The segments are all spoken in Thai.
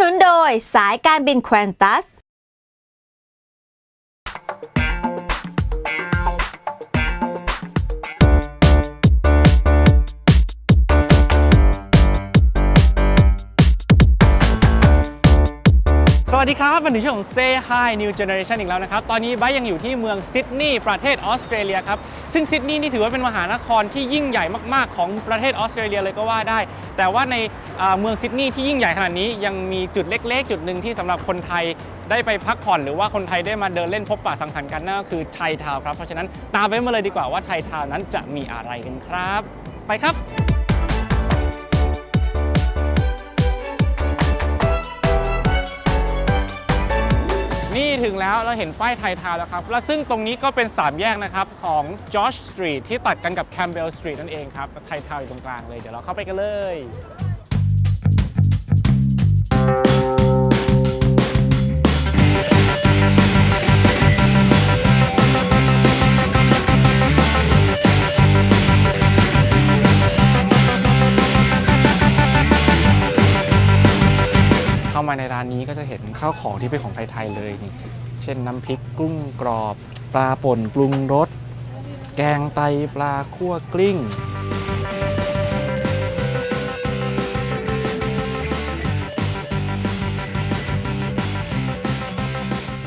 นุนโดยสายการบินควอนตัส สวัสดีครับมาถึงช่วงของ Say Hi New Generation อีกแล้วนะครับ ตอนนี้ไบร์ทยังอยู่ที่เมืองซิดนีย์ประเทศออสเตรเลียครับ ซึ่งซิดนีย์นี่ถือว่าเป็นมหานครที่ยิ่งใหญ่มาก ๆ ของประเทศออสเตรเลียเลยก็ว่าได้ แต่ว่าในเมืองซิดนีย์ที่ยิ่งใหญ่ขนาดนี้ยังมีจุดเล็ก ๆ จุดหนึ่งที่สำหรับคนไทยได้ไปพักผ่อน หรือว่าคนไทยได้มาเดินเล่นพบปะสังสรรค์กันนั่นก็คือไทยทาวครับ เพราะฉะนั้นตามไปมาเลยดีกว่าว่าไทยทาวนั้นจะมีอะไรกันครับ ไปครับ ถึงแล้วเราเห็นป้ายไทยทาวแล้วครับ แล้วซึ่งตรงนี้ก็เป็น 3 แยกนะครับ ของ George Street ที่ตัดกันกับ Campbell Street นั่นเองครับไทยทาวอยู่ตรงกลางเลย เดี๋ยวเราเข้าไปกันเลยเข้ามาในร้านนี้ก็จะเห็นข้าวของที่เป็นของไทยๆเลยนี่ ช่นน้ำพริกกุ้งกรอบ ปลาป่นปรุงรส แกงไตปลาคั่วกลิ้ง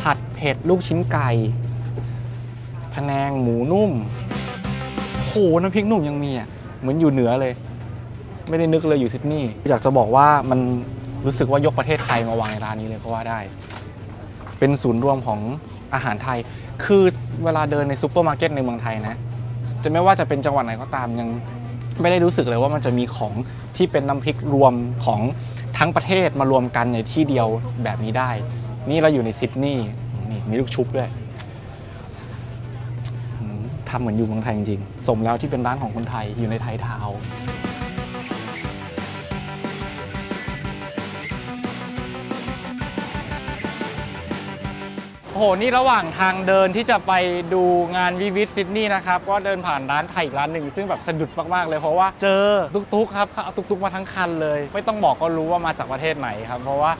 ผัดเผ็ดลูกชิ้นไก่พะแนงหมูนุ่มโหน้ำพริกหนุ่มยังมีอะ เหมือนอยู่เหนือเลย ไม่ได้นึกเลยอยู่ซิดนีย์อยากจะบอกว่ามันรู้สึกว่ายกประเทศไทยมาวางในร้านนี้เลยก็ว่าได้ เป็นศูนย์รวมของอาหารไทย คือเวลาเดินในซูเปอร์มาร์เก็ตในเมืองไทยนะ จะไม่ว่าจะเป็นจังหวัดไหนก็ตามยังไม่ได้รู้สึกเลยว่ามันจะมีของที่เป็นน้ำพริกรวมของทั้งประเทศมารวมกันในที่เดียวแบบนี้ได้ นี่เราอยู่ในซิดนีย์นี่มีลูกชุบด้วยทำเหมือนอยู่เมืองไทยจริงๆ สมแล้วที่เป็นร้านของคนไทยอยู่ในไทยทาวน์ หนี่ระหว่างทางเดินที่จะไปดูงานวิวิ t ซิดนีย์นะครับ ก็เดินผ่านร้านไทยอีกร้านหนึ่ง ซึ่งแบบสะดุดมาก ๆ เลยเพราะว่าเจอตุกๆครับเขาเอาตุกๆมาทั้งคันเลย ไม่ต้องบอกก็รู้ว่ามาจากประเทศไหนครับ เพราะว่า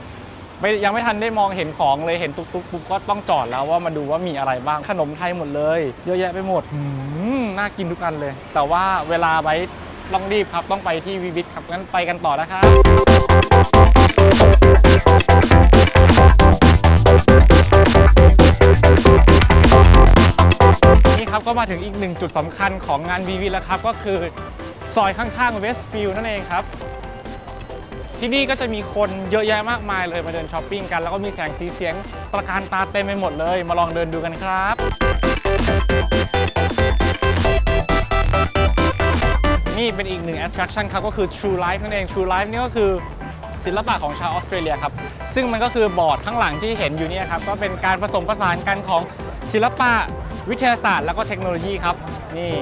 ไม่ยังไม่ทันได้มองเห็นของเลยเห็นตุกๆปุ๊บก็ต้องจอดแล้วว่ามาดูว่ามีอะไรบ้างขนมไทยหมดเลย เยอะแยะไปหมดน่ากินทุกอันเลย แต่ว่าเวลาไว้ต้องรีบครับต้องไปที่วิวิทครับงั้นไปกันต่อนะครับ ก็มาถึงอีกหนึ่งจุดสำคัญของงานวีวีแล้วครับ ก็คือซอยข้างๆเวสต์ฟิลด์นั่นเองครับ ที่นี่ก็จะมีคนเยอะแยะมากมายเลยมาเดินช้อปปิ้งกัน แล้วก็มีแสงสีเสียงตระการตาเต็มไปหมดเลย มาลองเดินดูกันครับนี่เป็นอีกหนึ่ง attraction ครับ ก็คือ True Life นั่นเอง True Life นี่ก็คือศิลปะของชาวออสเตรเลียครับ ซึ่งมันก็คือบอร์ดข้างหลังที่เห็นอยู่เนี่ยครับ ก็เป็นการผสมผสานกันของศิลปะ วิทยาศาสตร์แล้วก็เทคโนโลยีครับ นี่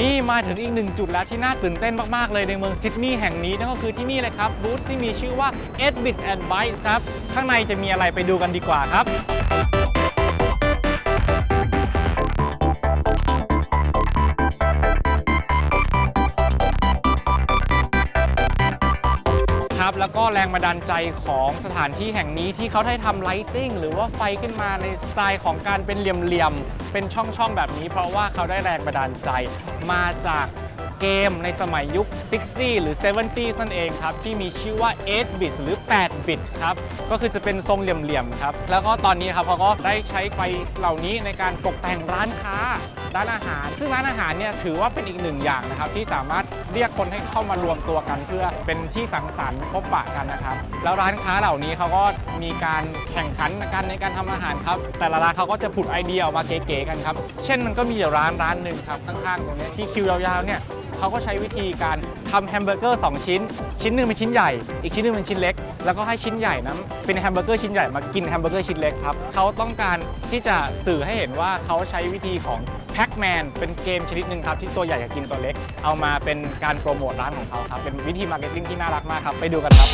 นี่มาถึงอีกหนึ่งจุดแล้วที่น่าตื่นเต้นมาก ๆ เลยในเมืองซิดนีย์แห่งนี้ นั่นก็คือที่นี่เลยครับบูธที่มีชื่อว่า e d b i t and Bytes ครับ ข้างในจะมีอะไรไปดูกันดีกว่าครับ แล้วก็แรงบันดาลใจของสถานที่แห่งนี้ที่เขาได้ทำไลติ้งหรือว่าไฟขึ้นมาในสไตล์ของการเป็นเหลี่ยมๆเป็นช่องๆแบบนี้ เพราะว่าเขาได้แรงบันดาลใจมาจาก เกมในสมัยยุค 60 หรือ 70 นั่นเองครับ ที่มีชื่อว่า 8 bit หรือ 8 bit ครับ ก็คือจะเป็นทรงเหลี่ยมๆครับ แล้วก็ตอนนี้ครับเขาก็ได้ใช้ไฟเหล่านี้ในการตกแต่งร้านค้า ร้านอาหาร ซึ่งร้านอาหารเนี่ยถือว่าเป็นอีกหนึ่งอย่างนะครับ ที่สามารถเรียกคนให้เข้ามารวมตัวกัน เพื่อเป็นที่สังสรรค์พบปะกันนะครับแล้วร้านค้าเหล่านี้เขาก็มีการแข่งขันกันในการทำอาหารครับ แต่ละร้านเขาก็จะผุดไอเดียออกมาเก๋ๆกันครับ เช่นมันก็มีอยู่ร้านร้านหนึ่งครับข้างๆตรงนี้ที่คิวยาวๆเนี่ย เขาก็ใช้วิธีการทำแฮมเบอร์เกอร์ 2 ชิ้น ชิ้นหนึ่งเป็นชิ้นใหญ่ อีกชิ้นหนึ่งเป็นชิ้นเล็ก แล้วก็ให้ชิ้นใหญ่นั้นเป็นแฮมเบอร์เกอร์ชิ้นใหญ่มากินแฮมเบอร์เกอร์ชิ้นเล็กครับเขาต้องการที่จะสื่อให้เห็นว่าเขาใช้วิธีของแพ็กแมนเป็นเกมชนิดหนึ่งครับที่ตัวใหญ่อยากกินตัวเล็ก เอามาเป็นการโปรโมทร้านของเขาครับเป็นวิธีมาร์เก็ตติ้งที่น่ารักมากครับไปดูกันครับ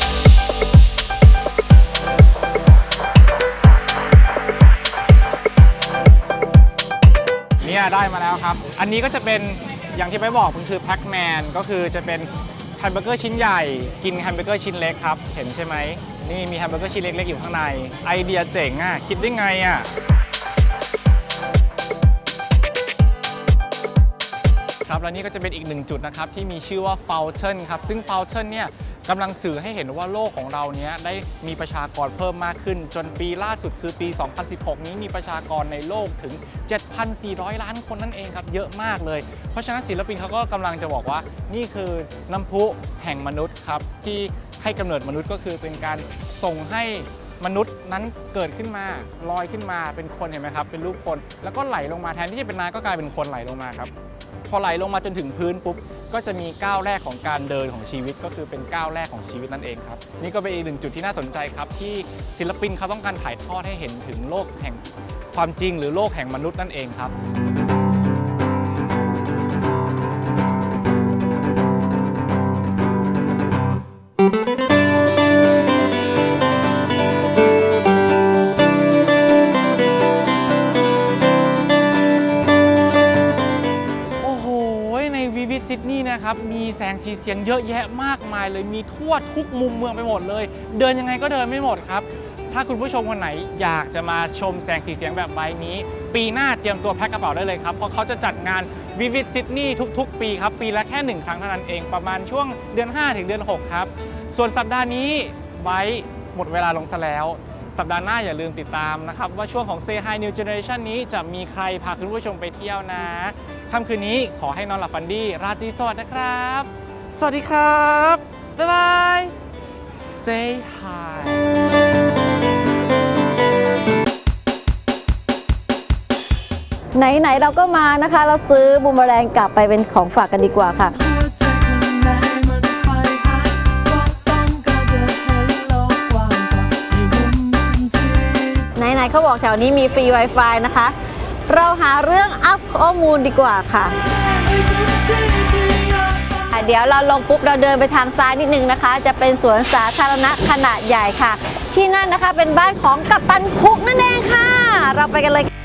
เนี่ยได้มาแล้วครับ อันนี้ก็จะเป็น อย่างที่ไปบอกมันคือแพ็กแมนก็คือจะเป็นแฮมเบอร์เกอร์ชิ้นใหญ่ กินแฮมเบอร์เกอร์ชิ้นเล็กครับ เห็นใช่ไหม นี่มีแฮมเบอร์เกอร์ชิ้นเล็ก ๆ อยู่ข้างใน ไอเดียเจ๋งอะ คิดได้ไงอะครับและนี่ก็จะเป็นอีกหนึ่งจุดนะครับที่มีชื่อว่า Fountain ครับ ซึ่ง Fountain เนี่ย กำลังสื่อให้เห็นว่าโลกของเราเนี้ยได้มีประชากรเพิ่มมากขึ้น จนปีล่าสุดคือปี 2016 นี้มีประชากรในโลกถึง 7,400 ล้านคนนั่นเองครับ เยอะมากเลย เพราะฉะนั้นศิลปินเขาก็กำลังจะบอกว่านี่คือน้ำพุแห่งมนุษย์ครับที่ให้กำเนิดมนุษย์ก็คือเป็นการส่งให้ มนุษย์นั้นเกิดขึ้นมาลอยขึ้นมาเป็นคนเห็นไหมครับ เป็นรูปคน แล้วก็ไหลลงมาแทนที่จะเป็นน้ำก็กลายเป็นคนไหลลงมาครับ พอไหลลงมาจนถึงพื้นปุ๊บก็จะมีก้าวแรกของการเดินของชีวิตก็คือเป็นก้าวแรกของชีวิตนั่นเองครับ นี่ก็เป็นอีกหนึ่งจุดที่น่าสนใจครับ ที่ศิลปินเขาต้องการถ่ายทอดให้เห็นถึงโลกแห่งความจริง หรือโลกแห่งมนุษย์นั่นเองครับ นะครับ มีแสงสีเสียงเยอะแยะมากมายเลย มีทั่วทุกมุมเมืองไปหมดเลย เดินยังไงก็เดินไม่หมดครับ ถ้าคุณผู้ชมคนไหนอยากจะมาชมแสงสีเสียงแบบใบนี้ ปีหน้าเตรียมตัวแพ็คกระเป๋าได้เลยครับ เพราะเขาจะจัดงานวิวิซิดนีย์ทุก ๆ ปีครับ ปีละแค่หนึ่งครั้งเท่านั้นเอง ประมาณช่วงเดือน 5 ถึงเดือน 6 ครับ ส่วนสัปดาห์นี้ไบร์ทหมดเวลาลงซะแล้ว สัปดาห์หน้าอย่าลืมติดตามนะครับว่าช่วงของ Say Hi New Generation นี้จะมีใครพาคุณผู้ชมไปเที่ยวนะ ค่ำคืนนี้ขอให้นอนหลับฝันดี ราตรีสวัสดิ์นะครับ สวัสดีครับ บ๊ายบาย Say Hi ไหน ๆ เราก็มานะคะ เราซื้อบูมเมอแรงกลับไปเป็นของฝากกันดีกว่าค่ะหัวใจข้างในมันไฟพัดก็ต้องการจะเห็นโลกกว้างกว่าให้มุมที่ไหน ๆ เขาบอกแถวนี้มีฟรี Wi-Fi นะคะ เราหาเรื่องอัพข้อมูลดีกว่าค่ะเดี๋ยวเราลงปุ๊บเราเดินไปทางซ้ายนิดนึงนะคะ จะเป็นสวนสาธารณะขนาดใหญ่ค่ะ ที่นั่นนะคะเป็นบ้านของกัปตันคุกนั่นเองค่ะ เราไปกันเลยค่ะ